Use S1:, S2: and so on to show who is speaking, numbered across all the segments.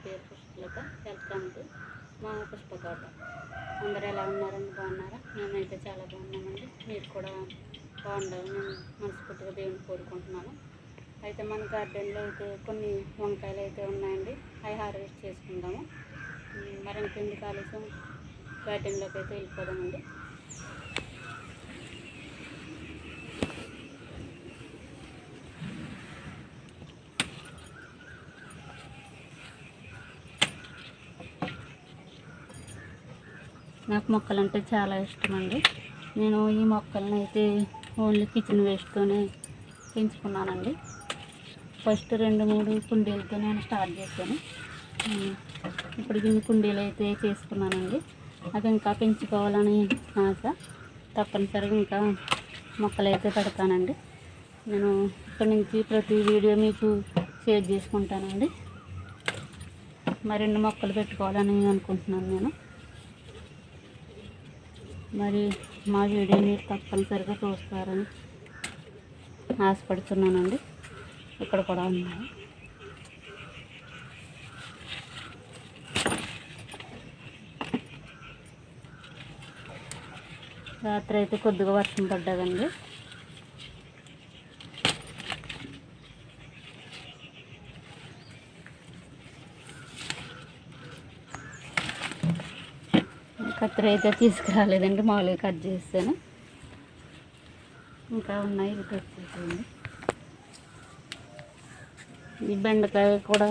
S1: పేరు Pushpalatha welcome to మా పుష్పతోట అందరూ ఎలా ఉన్నారండి? బాగున్నారా? మేమైతే చాలా బాగున్నామండి. మీరు కూడా బాగుండాలని మేము మనస్ఫూర్తిగా దేవుని కోరుకుంటున్నాను అయితే మన గార్డెన్లో అయితే కొన్ని వంకాయలు అయితే ఉన్నాయండి. అవి హార్వెస్ట్ చేసుకుందాము. ఉమ్, మరింత ఎందుకు ఆలస్యం? గార్డెన్లోకి అయితే వెళ్ళిపోదామండి. నాకు మొక్కలు అంటే చాలా ఇష్టం అండి నేను ఈ మొక్కలను అయితే ఓన్లీ కిచెన్ వేస్ట్తోనే పెంచుకున్నానండి. ఫస్ట్ రెండు మూడు కుండీలతో నేను స్టార్ట్ చేశాను. ఇప్పుడు ఇన్ని కుండీలు అయితే చేసుకున్నానండి. అది ఇంకా పెంచుకోవాలని ఆశ. తప్పనిసరిగా ఇంకా మొక్కలు అయితే పెడతానండి. నేను ఇక్కడి నుంచి ప్రతి వీడియో మీకు షేర్ చేసుకుంటానండి. మరిన్ని మొక్కలు పెట్టుకోవాలని అనుకుంటున్నాను నేను. మరి మా వీడియో మీరు తప్పనిసరిగా చూస్తారని ఆశపడుతున్నానండి. ఇక్కడ కూడా ఉన్నాయి రాత్రి అయితే కొద్దిగా వర్షం పడ్డదండి. కత్తిర అయితే తీసుకురాలేదండి మామూలుగా కట్ చేస్తాను. ఇంకా ఉన్నాయి ఇవి కట్ చేసేయండి. ఈ బెండకాయ కూడా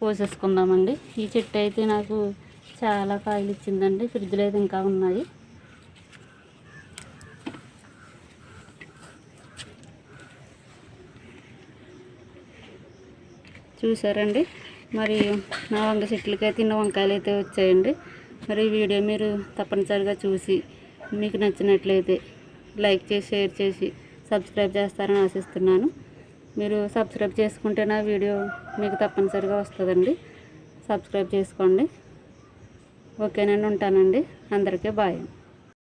S1: కోసేసుకుందామండి. ఈ చెట్టు అయితే నాకు చాలా కాయలు ఇచ్చిందండి ఫ్రిడ్జ్లో అయితే ఇంకా ఉన్నాయి. చూసారండి? మరి నా వంగ చెట్లకి అయితే ఇన్ని వంకాయలు అయితే వచ్చాయండి. మరి ఈ వీడియో మీరు తప్పనిసరిగా చూసి మీకు నచ్చినట్లయితే లైక్ చేసి షేర్ చేసి సబ్స్క్రైబ్ చేస్తారని ఆశిస్తున్నాను. మీరు సబ్స్క్రైబ్ చేసుకుంటే నా వీడియో మీకు తప్పనిసరిగా వస్తుందండి. సబ్స్క్రైబ్ చేసుకోండి. ఓకేనండి ఉంటానండి. అందరికీ బాయ్.